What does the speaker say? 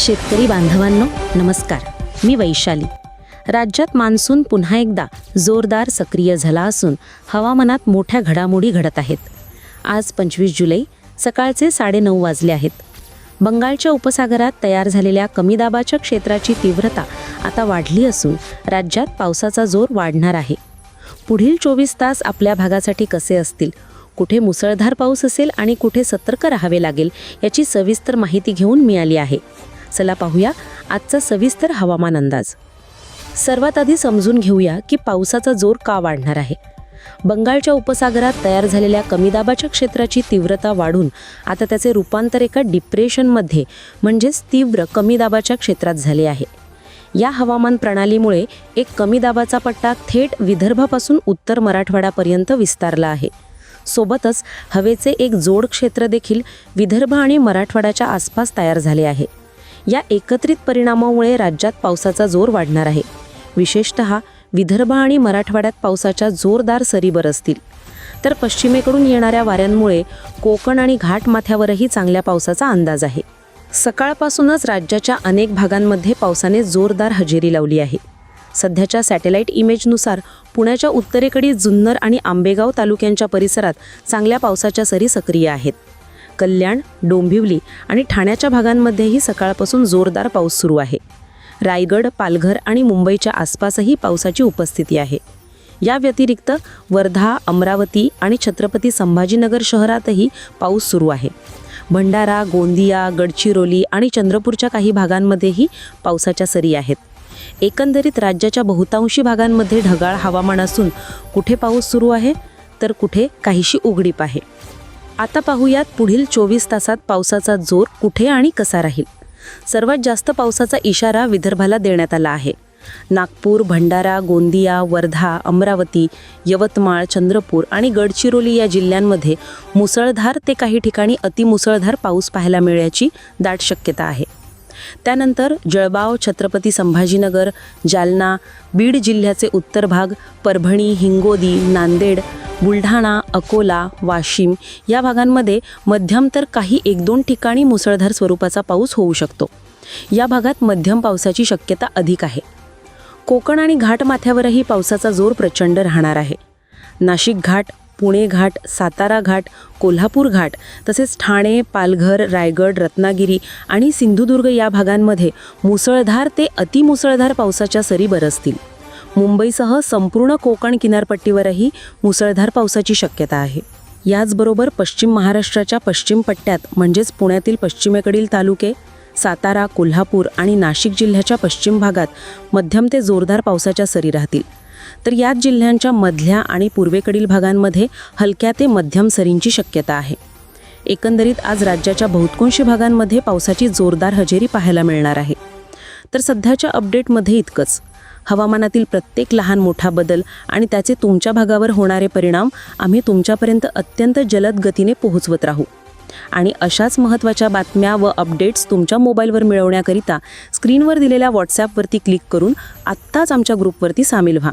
शेतकरी बांधवांनो नमस्कार. मी वैशाली. राज्यात मान्सून पुन्हा एकदा जोरदार सक्रिय झाला असून हवामानात मोठ्या घडामोडी घडत आहेत. आज पंचवीस जुलै सकाळचे साडेनऊ वाजले आहेत. बंगालच्या उपसागरात तयार झालेल्या कमी दाबाच्या क्षेत्राची तीव्रता आता वाढली असून राज्यात पावसाचा जोर वाढणार आहे. पुढील चोवीस तास आपल्या भागासाठी कसे असतील? कुठे मुसळधार पाऊस असेल आणि कुठे सतर्क राहावे लागेल याची सविस्तर माहिती घेऊन मिळाली आहे. चला पाहूया आजचा सविस्तर हवामान अंदाज. सर्वात आधी समजून घेऊया की पावसाचा जोर का वाढणार आहे. बंगालच्या उपसागरात तयार झालेल्या कमी दाबाच्या क्षेत्राची तीव्रता वाढून आता त्याचे रूपांतर एका डिप्रेशनमध्ये म्हणजेच तीव्र कमी दाबाच्या क्षेत्रात झाले आहे. या हवामान प्रणालीमुळे एक कमी दाबाचा पट्टा थेट विदर्भापासून उत्तर मराठवाड्यापर्यंत विस्तारला आहे. सोबतच हवेचे एक जोड क्षेत्र देखील विदर्भ आणि मराठवाड्याच्या आसपास तयार झाले आहे. या एकत्रित परिणामामुळे राज्यात पावसाचा जोर वाढणार आहे. विशेषत विदर्भ आणि मराठवाड्यात पावसाच्या जोरदार सरी बरसतील तर पश्चिमेकडून येणाऱ्या वाऱ्यांमुळे कोकण आणि घाटमाथ्यावरही चांगल्या पावसाचा अंदाज आहे. सकाळपासूनच राज्याच्या अनेक भागांमध्ये पावसाने जोरदार हजेरी लावली आहे. सध्याच्या सॅटेलाईट इमेजनुसार पुण्याच्या उत्तरेकडील जुन्नर आणि आंबेगाव तालुक्यांच्या परिसरात चांगल्या पावसाच्या सरी सक्रिय आहेत. कल्याण डोंबिवली आणि ठाण्याच्या भागांमध्येही सकाळपासून जोरदार पाऊस सुरू आहे. रायगड पालघर आणि मुंबईच्या आसपासही पावसाची उपस्थिती आहे. या व्यतिरिक्त वर्धा अमरावती आणि छत्रपती संभाजीनगर शहरातही पाऊस सुरू आहे. भंडारा गोंदिया गडचिरोली आणि चंद्रपूरच्या काही भागांमध्येही पावसाच्या सरी आहेत. एकंदरीत राज्याच्या बहुतांशी भागांमध्ये ढगाळ हवामान असून कुठे पाऊस सुरू आहे तर कुठे काहीशी उघडीप आहे. आता पाहूयात पुढील चोवीस तासात पावसाचा जोर कुठे आणि कसा राहील. सर्वात जास्त पावसाचा इशारा विदर्भाला देण्यात आला आहे. नागपूर भंडारा गोंदिया वर्धा अमरावती यवतमाळ चंद्रपूर आणि गडचिरोली या जिल्ह्यांमध्ये मुसळधार ते काही ठिकाणी अतिमुसळधार पाऊस पाहायला मिळण्याची दाट शक्यता आहे. त्यानंतर जळगाव छत्रपती संभाजीनगर जालना बीड जिल्ह्याचे उत्तर भाग परभणी हिंगोली नांदेड बुलढाणा अकोला वाशिम या भागांमध्ये मध्यम तर काही एक दोन ठिकाणी मुसळधार स्वरूपाचा पाऊस होऊ शकतो. या भागात मध्यम पावसाची शक्यता अधिक आहे. कोकण आणि घाटमाथ्यावरही पावसाचा जोर प्रचंड राहणार आहे. नाशिक घाट पुणे घाट सातारा घाट कोल्हापूर घाट तसेच ठाणे पालघर रायगड रत्नागिरी आणि सिंधुदुर्ग या भागांमध्ये मुसळधार ते अतिमुसळधार पावसाच्या सरी बरसतील. मुंबईसह संपूर्ण कोकण किनारपट्टीवरही मुसळधार पावसाची शक्यता आहे. याचबरोबर पश्चिम महाराष्ट्राच्या पश्चिम पट्ट्यात म्हणजेच पुण्यातील पश्चिमेकडील तालुके सातारा कोल्हापूर आणि नाशिक जिल्ह्याच्या पश्चिम भागात मध्यम ते जोरदार पावसाच्या सरी राहतील. तर याच जिल्ह्यांच्या मधल्या आणि पूर्वेकडील भागांमध्ये हलक्या ते मध्यम सरींची शक्यता आहे. एकंदरीत आज राज्याच्या बहुतकोंशी भागांमध्ये पावसाची जोरदार हजेरी पाहायला मिळणार आहे. तर सध्याच्या अपडेटमध्ये इतकंच. हवामानातील प्रत्येक लहान मोठा बदल आणि त्याचे तुमच्या भागावर होणारे परिणाम आम्ही तुमच्यापर्यंत अत्यंत जलद गतीने पोहोचवत राहू. आणि अशाच महत्त्वाच्या बातम्या व अपडेट्स तुमच्या मोबाईलवर मिळवण्याकरिता स्क्रीनवर दिलेल्या व्हॉट्सॲपवरती क्लिक करून आत्ताच आमच्या ग्रुपवरती सामील व्हा.